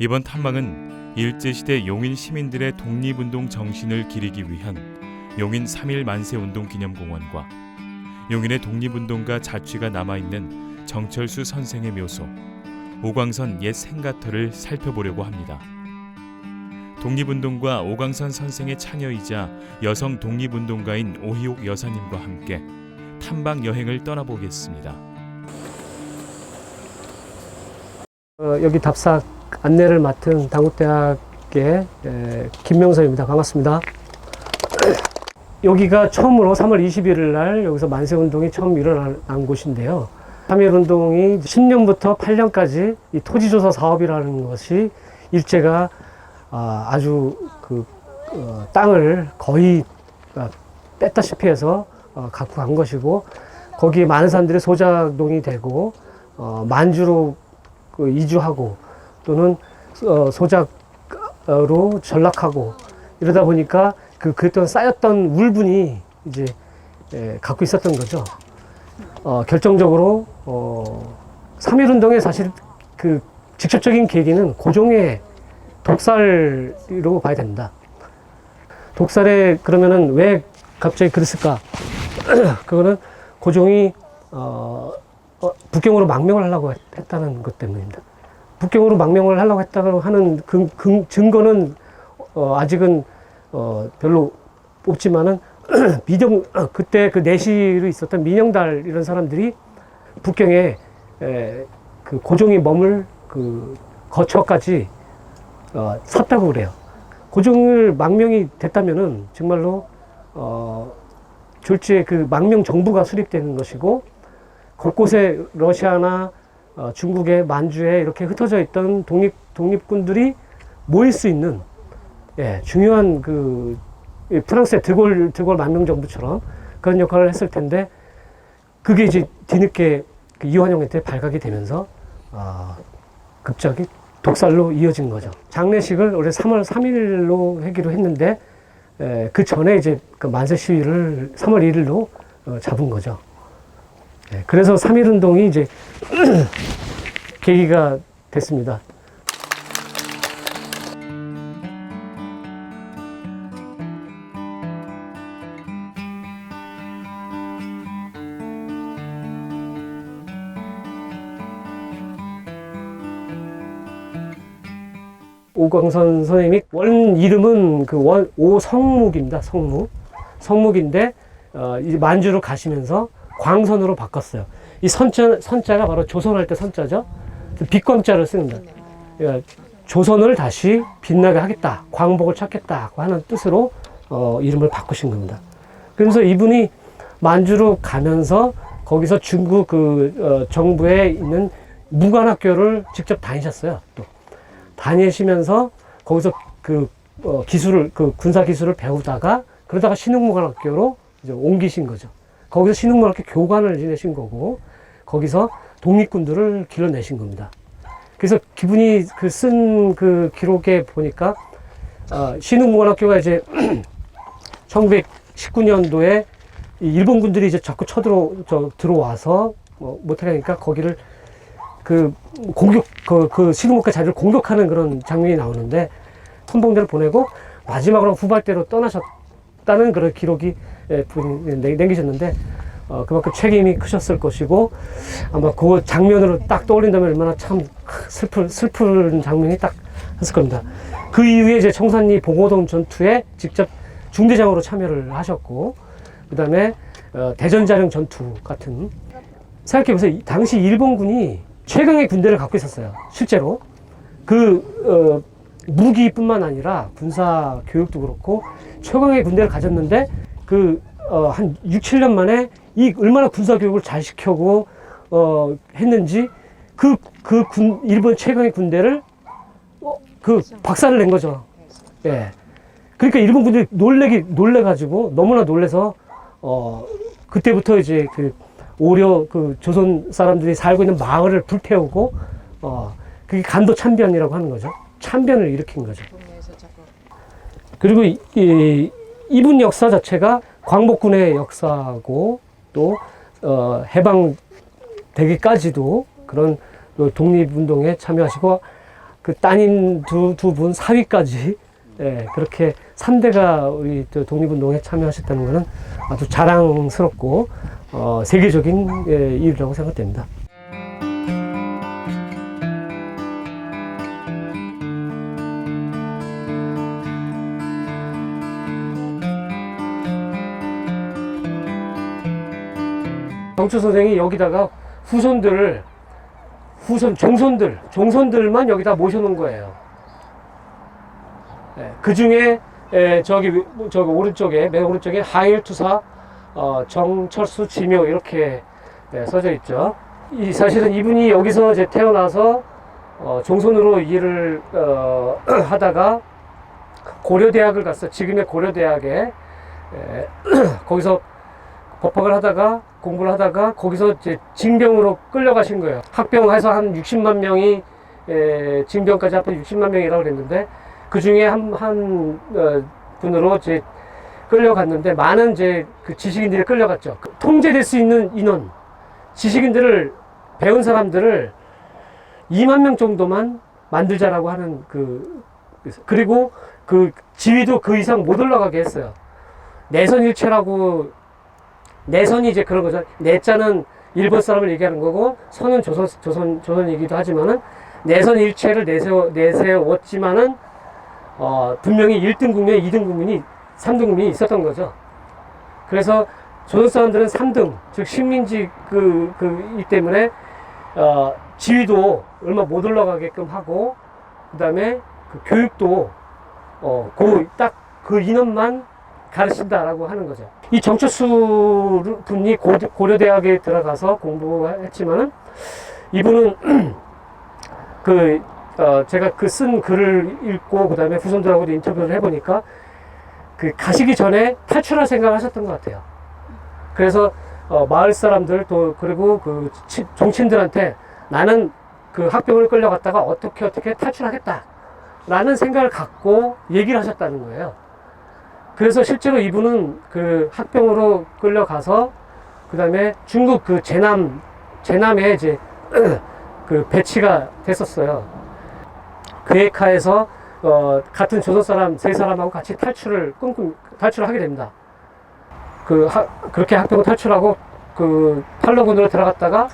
이번 탐방은 일제시대 용인 시민들의 독립운동 정신을 기리기 위한 용인 3.1 만세 운동 기념공원과 용인의 독립운동가 자취가 남아있는 정철수 선생의 묘소 오광선 옛 생가터를 살펴보려고 합니다. 독립운동가 오광선 선생의 차녀이자 여성 독립운동가인 오희옥 여사님과 함께 탐방 여행을 떠나보겠습니다. 어, 여기 답사 안내를 맡은 당국대학의 에, 김명선입니다. 반갑습니다. 여기가 처음으로 3월 21일 날 여기서 만세운동이 처음 일어난 곳인데요. 3.1운동이 10년부터 8년까지 이 토지조사 사업이라는 것이 일제가 아, 아주 그 어, 땅을 거의 아, 뺐다시피 해서 어, 갖고 간 것이고 거기에 많은 사람들이 소작농이 되고 어, 만주로 그 이주하고 또는 어, 소작으로 전락하고 이러다 보니까 그 그랬던 쌓였던 울분이 이제 에, 갖고 있었던 거죠. 어, 결정적으로 어, 3.1운동의 사실 그 직접적인 계기는 고종의 독살이라고 봐야 된다. 독살에 그러면은 왜 갑자기 그랬을까? 그거는 고종이 어, 어, 북경으로 망명을 하려고 했, 했다는 것 때문입니다. 북경으로 망명을 하려고 했다고 하는 근, 근, 증거는 어, 아직은 어, 별로 없지만은 미정 어, 그때 그 내시로 있었던 민영달 이런 사람들이 북경에 에, 그 고종이 머물 그 거처까지 어, 샀다고 그래요. 고종을 망명이 됐다면은 정말로 어, 졸지에 그 망명 정부가 수립되는 것이고 곳곳에 러시아나 어, 중국의 만주에 이렇게 흩어져 있던 독립 독립군들이 모일 수 있는 예, 중요한 그이 프랑스의 드골 드골 만명 정부처럼 그런 역할을 했을 텐데 그게 이제 뒤늦게 그 이완용한테 발각이 되면서 아, 갑자기 독살로 이어진 거죠. 장례식을 올해 3월 3일로 하기로 했는데 에, 그 전에 이제 그 만세 시위를 3월 1일로 어, 잡은 거죠. 예, 그래서 3.1 운동이 이제 계기가 됐습니다. 오광선 선생님이 원 이름은 그 원 오성묵입니다. 성묵. 성묵인데 어, 이제 만주로 가시면서 광선으로 바꿨어요. 이 선자 선자가 바로 조선할 때 선자죠. 빛광자를 씁니다. 그러니까 조선을 다시 빛나게 하겠다, 광복을 찾겠다고 하는 뜻으로 어, 이름을 바꾸신 겁니다. 그러면서 이분이 만주로 가면서 거기서 중국 그 어, 정부에 있는 무관학교를 직접 다니셨어요. 또 다니시면서 거기서 그 어, 기술을 그 군사 기술을 배우다가 그러다가 신흥무관학교로 이제 옮기신 거죠. 거기서 신흥무관학교 교관을 지내신 거고 거기서 독립군들을 길러내신 겁니다. 그래서 기분이 그 쓴그 기록에 보니까 어, 신흥무관학교가 이제 1919년도에 일본군들이 이제 자꾸 쳐들어 저 들어와서 뭐 못하니까 거기를 그 공격 그, 그 신흥목가 자리를 공격하는 그런 장면이 나오는데 선봉대를 보내고 마지막으로 후발대로 떠나셨 다는 그런 기록이 예, 남기셨는데 어, 그만큼 책임이 크셨을 것이고 아마 그 장면으로 딱 떠올린다면 얼마나 참 슬픈 슬픈 장면이 딱 했을 겁니다. 그 이후에 이제 청산리 봉오동 전투에 직접 중대장으로 참여를 하셨고 그 다음에 어, 대전자령 전투 같은 생각해보세요. 이 당시 일본군이 최강의 군대를 갖고 있었어요. 실제로. 그, 어, 무기뿐만 아니라 군사 교육도 그렇고 최강의 군대를 가졌는데 그, 어, 한 6, 7년 만에 이 얼마나 군사 교육을 잘 시켜고, 어, 했는지 그, 그 군, 일본 최강의 군대를 어, 그 박살을 낸 거죠. 예. 그러니까 일본 군들이 놀래기, 놀래가지고 너무나 놀래서, 어, 그때부터 이제 그 오려 그 조선 사람들이 살고 있는 마을을 불태우고, 어, 그게 간도 참변이라고 하는 거죠. 참변을 일으킨 거죠. 그리고 이, 이, 이분 역사 자체가 광복군의 역사고 또 어, 해방 되기까지도 그런 그 독립운동에 참여하시고 그 따님 두 두 분 사위까지 예, 그렇게 3대가 우리 저 독립운동에 참여하셨다는 것은 아주 자랑스럽고 어, 세계적인 예, 일이라고 생각됩니다. 정초 선생이 여기다가 후손들을 후손 종손들 종손들만 여기다 모셔놓은 거예요. 그 중에 저기 위- 저기 오른쪽에 맨 오른쪽에 하일투사 어, 정철수 지묘 이렇게 예, 써져 있죠. 이 사실은 이분이 여기서 이제 태어나서 어, 종손으로 일을 어, 하다가 고려대학을 갔어. 지금의 고려대학에 에, 거기서 법학을 하다가 공부를 하다가 거기서 이제 징병으로 끌려가신 거예요. 학병해서 한 60만 명이 에, 징병까지 합해 60만 명이라고 그랬는데 그 중에 한, 한 어, 분으로 이제 끌려갔는데 많은 이제 그 지식인들이 끌려갔죠. 그 통제될 수 있는 인원, 지식인들을 배운 사람들을 2만 명 정도만 만들자라고 하는 그 그리고 그 지위도 그 이상 못 올라가게 했어요. 내선일체라고 내선이 이제 그런 거죠. 내자는 일본 사람을 얘기하는 거고 선은 조선 조선 조선이기도 하지만은 내선 일체를 내세워 내세웠지만은 어, 분명히 1등 국민, 2등 국민이 3등 국민이 있었던 거죠. 그래서 조선 사람들은 3등, 즉 식민지 그, 그, 이 때문에, 어, 지위도 얼마 못 올라가게끔 하고, 그 다음에 그 교육도, 어, 그, 딱그 인원만 가르친다라고 하는 거죠. 이 정철수 분이 고, 고려대학에 들어가서 공부했지만은, 이분은 그, 어, 제가 그 쓴 글을 읽고 그다음에 후손들하고도 인터뷰를 해보니까 그 가시기 전에 탈출할 생각을 하셨던 것 같아요. 그래서 어, 마을 사람들 또 그리고 그 치- 종친들한테 나는 그 학병을 끌려갔다가 어떻게 어떻게 탈출하겠다라는 생각을 갖고 얘기를 하셨다는 거예요. 그래서 실제로 이분은 그 학병으로 끌려가서 그 다음에 중국 그 제남 제남에 이제 그 배치가 됐었어요. 그에카에서 어, 같은 조선 사람 세 사람하고 같이 탈출을 꿈꾸 탈출을 하게 됩니다. 그 하, 그렇게 학병을 탈출하고 그 팔로군으로 들어갔다가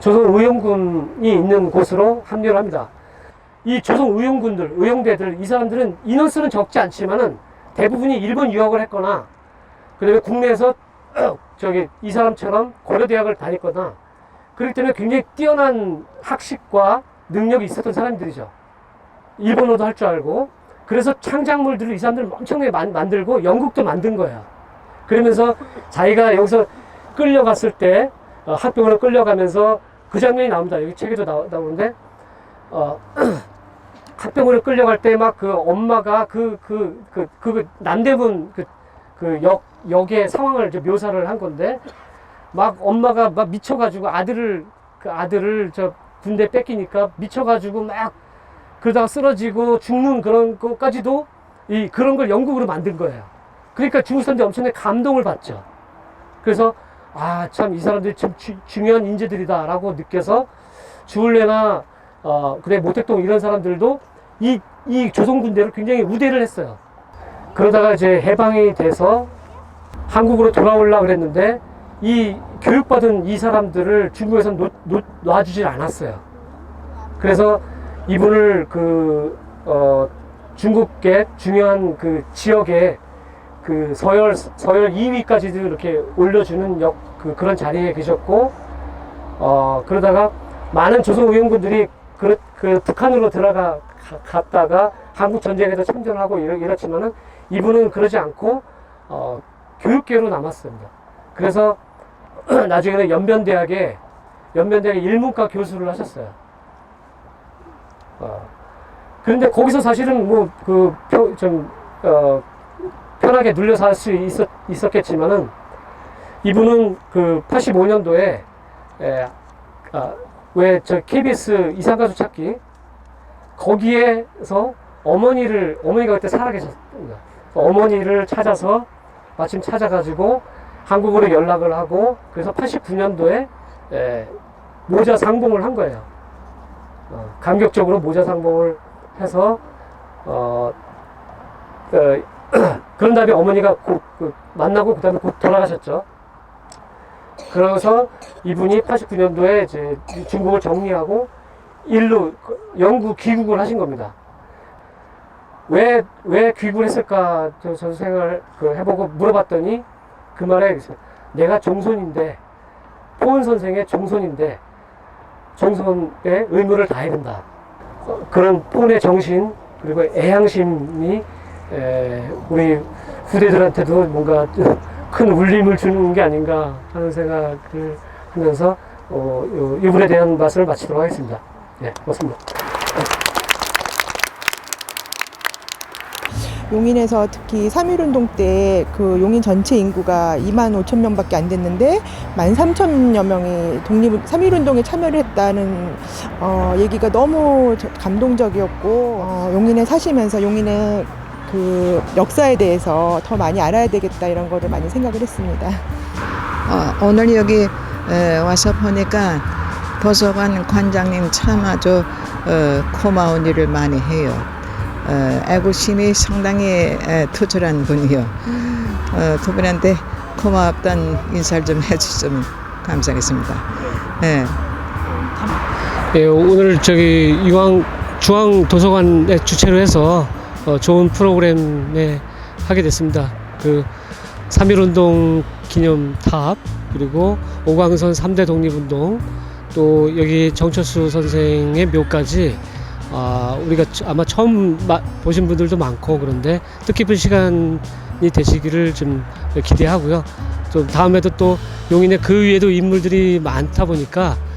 조선 의용군이 있는 곳으로 합류를 합니다. 이 조선 의용군들, 의용대들 이 사람들은 인원수는 적지 않지만은 대부분이 일본 유학을 했거나 그다음에 국내에서 저기 이 사람처럼 고려대학을 다녔거나 그렇기 때문에 굉장히 뛰어난 학식과 능력이 있었던 사람들이죠. 일본어도 할 줄 알고 그래서 창작물들을 이 사람들 엄청나게 만, 만들고 영국도 만든 거예요. 그러면서 자기가 여기서 끌려갔을 때 어, 학병으로 끌려가면서 그 장면이 나옵니다. 여기 책에도 나, 나오는데 어, 학병으로 끌려갈 때 막 그 엄마가 그그 그 그 남대문 그 그 역 역의 상황을 이제 묘사를 한 건데 막 엄마가 막 미쳐가지고 아들을 그 아들을 저 군대 뺏기니까 미쳐가지고 막 그러다가 쓰러지고 죽는 그런 것까지도 이 그런 걸 영국으로 만든 거예요. 그러니까 중국 사람들이 엄청나게 감동을 받죠. 그래서 아 참 이 사람들이 참 주- 중요한 인재들이다라고 느껴서 주울레나 어 그래 모택동 이런 사람들도 이 이 조선 군대를 굉장히 우대를 했어요. 그러다가 이제 해방이 돼서 한국으로 돌아오려고 그랬는데 이 교육받은 이 사람들을 중국에서 놓, 놓, 놔주질 않았어요. 그래서 이분을 그, 어, 중국계 중요한 그 지역에 그 서열, 서열 2위까지도 이렇게 올려주는 역, 그, 그런 자리에 계셨고, 어, 그러다가 많은 조선 의원군들이 그, 그 북한으로 들어가, 가- 갔다가 한국 전쟁에도 참전하고 이렇, 이렇지만은 이분은 그러지 않고, 어, 교육계로 남았습니다. 그래서 나중에는 연변대학에, 연변대학에 일문과 교수를 하셨어요. 어. 그런데 거기서 사실은 뭐, 그, 표, 좀, 어, 편하게 눌려서 할수 있었, 있었겠지만은, 이분은 그 85년도에, 에, 아, 왜 저 KBS 이상가수 찾기, 거기에서 어머니를, 어머니가 그때 살아계셨습니다. 어머니를 찾아서, 마침 찾아가지고, 한국으로 연락을 하고, 그래서 89년도에, 에, 모자 상봉을 한 거예요. 어, 감격적으로 모자 상봉을 해서 어, 그, 그런 다음에 어머니가 곧, 그 만나고 그다음에 곧 돌아가셨죠. 그래서 이분이 89년도에 이제 중국을 정리하고 일로 그 영구 귀국을 하신 겁니다. 왜, 왜 귀국을 했을까, 저, 저 생각을 그 해보고 물어봤더니 그 말에 내가 종손인데, 포은 선생의 종손인데, 종손의 의무를 다해야 된다. 어, 그런 포은의 정신, 그리고 애향심이 에, 우리 후대들한테도 뭔가 큰 울림을 주는 게 아닌가 하는 생각을 하면서 어, 요- 이분에 대한 말씀을 마치도록 하겠습니다. 네, 고맙습니다. 용인에서 특히 3.1운동 때 그 용인 전체 인구가 2만 5천 명밖에 안 됐는데 1만 3천여 명이 독립 3.1운동에 참여를 했다는 어, 얘기가 너무 저- 감동적이었고 어, 용인에 사시면서 용인의 그 역사에 대해서 더 많이 알아야 되겠다 이런 거를 많이 생각을 했습니다. 어, 오늘 여기 에, 와서 보니까 도서관 관장님 참 아주 어, 고마운 일을 많이 해요. 어, 애국심이 상당히 에, 투철한 분이요. 어, 두 분한테 고맙다는 인사를 좀 해주시면 감사하겠습니다. 예. 예, 오늘 저기 이왕 중앙 도서관의 주최로 해서 어, 좋은 프로그램에 하게 됐습니다. 그 3.1운동 기념 탑 그리고 오광선 3대 독립운동 또 여기 정철수 선생의 묘까지 아, 우리가 처- 아마 처음 마- 보신 분들도 많고 그런데 뜻깊은 시간이 되시기를 좀 기대하고요. 좀 다음에도 또 용인에 그 위에도 인물들이 많다 보니까 아,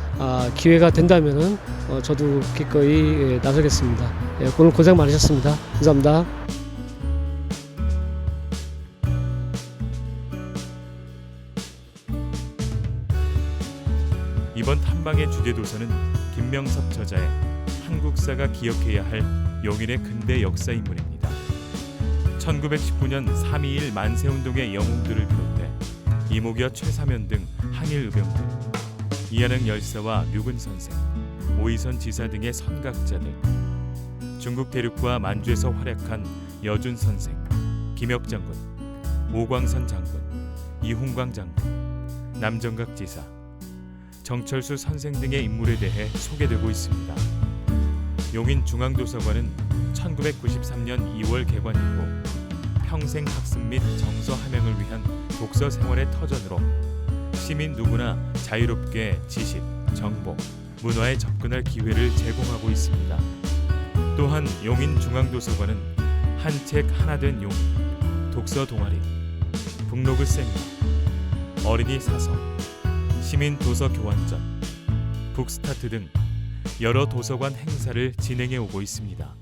기회가 된다면은 어, 저도 기꺼이 예, 나서겠습니다. 예, 오늘 고생 많으셨습니다. 감사합니다. 이번 탐방의 주제 도서는 김명섭 저자의 한국사가 기억해야 할 용인의 근대 역사 인물입니다. 1919년 3.2일 만세운동의 영웅들을 비롯해 이목여 최사면 등 항일 의병들, 이한흥 열사와 류근 선생, 오이선 지사 등의 선각자들, 중국 대륙과 만주에서 활약한 여준 선생, 김혁 장군, 오광선 장군, 이훈광 장군, 남정각 지사, 정철수 선생 등의 인물에 대해 소개되고 있습니다. 용인 중앙도서관은 1993년 2월 개관 이후 평생 학습 및 정서 함양을 위한 독서 생활의 터전으로 시민 누구나 자유롭게 지식, 정보, 문화에 접근할 기회를 제공하고 있습니다. 또한 용인 중앙도서관은 한 책 하나 된 용인, 독서 동아리, 북로그 세미나, 어린이 사서, 시민 도서 교환전, 북스타트 등 여러 도서관 행사를 진행해 오고 있습니다.